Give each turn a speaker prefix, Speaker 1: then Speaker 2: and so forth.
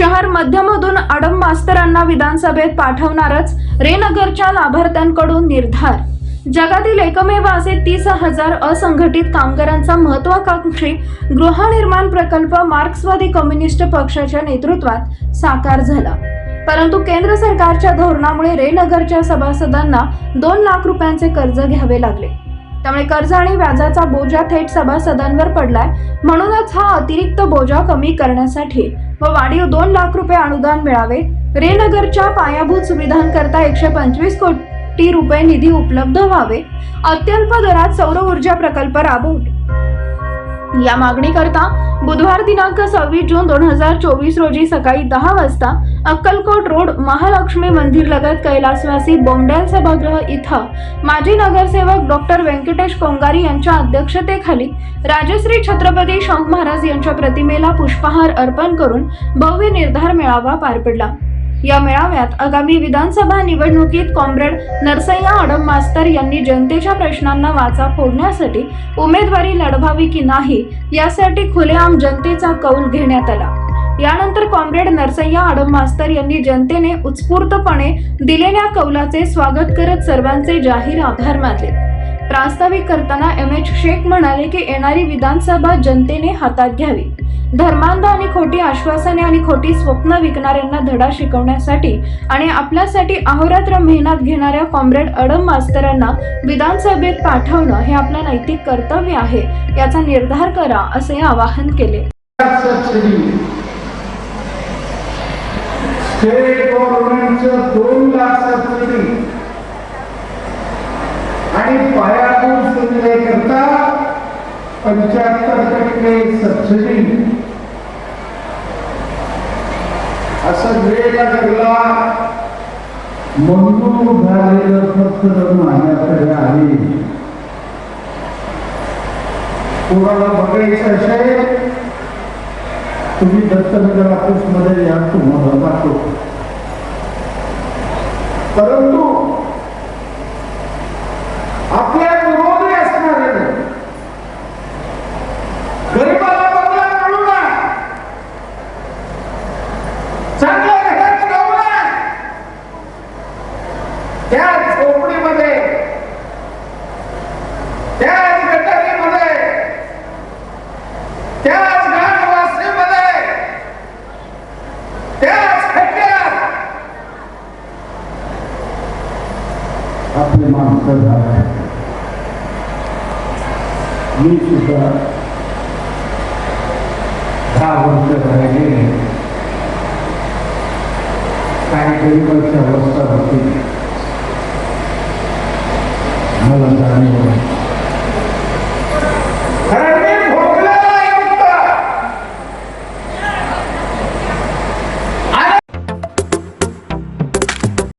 Speaker 1: शहर मध्यमधून अडम मास्तरांना विधानसभेत पाठवणारच रेनगरच्या लाभार्थ्यांकडून निर्धार. जगातील एकमेव असे तीस हजार असंघटित कामगारांचा महत्वाकांक्षी गृहनिर्माण प्रकल्प मार्क्सवादी कम्युनिस्ट पक्षाच्या नेतृत्वात साकार झाला. परंतु केंद्र सरकारच्या धोरणामुळे रेनगरच्या सभासदांना दोन लाख रुपयांचे कर्ज घ्यावे लागले. त्यामुळे कर्ज आणि व्याजाचा बोजा थेट सभासदांवर पडलाय. म्हणूनच हा अतिरिक्त बोजा कमी करण्यासाठी व वाढीव दोन लाख रुपये अनुदान मिळावे रेनगरच्या पायाभूत सुविधांकरता एकशे पंचवीस कोटी रुपये निधी उपलब्ध व्हावे अत्यल्प दरात सौर ऊर्जा प्रकल्प राबवणे या मागणीकरता बुधवार दिनांक सव्वीस जून दोन हजार चोवीस रोजी सकाळी दहा वाजता अक्कलकोट रोड महालक्ष्मी मंदिर लगत कैलासवासी बोंडॅल सभागृह इथं माजी नगरसेवक डॉक्टर व्यंकटेश कोंगारी यांच्या अध्यक्षतेखाली राजश्री छत्रपती शाहू महाराज यांच्या प्रतिमेला पुष्पहार अर्पण करून भव्य निर्धार मेळावा पार पडला. या मेळाव्यात आगामी विधानसभा निवडणुकीत कॉम्रेड नरसय्या अडम मास्तर यांनी जनतेच्या प्रश्नांना वाचा फोडण्यासाठी उमेदवारी लढवावी की नाही यासाठी खुलेआम जनतेचा कौल घेण्यात आला. यानंतर कॉम्रेड नरसय्या अडम मास्तर यांनी जनतेने उत्स्फूर्तपणे दिलेल्या कौलाचे स्वागत करत सर्वांचे जाहीर आभार मानले. प्रास्ताविक करताना एम एच शेख म्हणाले की येणारी विधानसभा जनतेने हातात घ्यावी. धर्मांध आणि खोटी आश्वासने आणि खोटी स्वप्न विकणाऱ्यांना धडा शिकवण्यासाठी आणि आपल्यासाठी अहोरात्र मेहनत घेणाऱ्या कॉम्रेड अडम मास्तरांना विधानसभेत पाठवणं हे आपलं नैतिक कर्तव्य आहे याचा निर्धार करा असे आवाहन केले.
Speaker 2: आणि पायाभूत सुविधेकरता पंच्याहत्तर टक्के सबसिडी असं वेळ लागला मंजूर झालेलं फक्त माझ्याकडे आहे. कोणाला बघायचं असेल तुम्ही दत्तनगर ऑफिसमध्ये या तुम्हाला दाखवतो. परंतु आपल्या त्या झोपडीमध्ये त्याच गटारीमध्ये त्याच घाणवासीमध्ये त्याच खड्ड्यात आपले माणसं मी सुद्धा दहा वर्ष राहिले काही गरीबाची अवस्था होती. Allah Ta'ala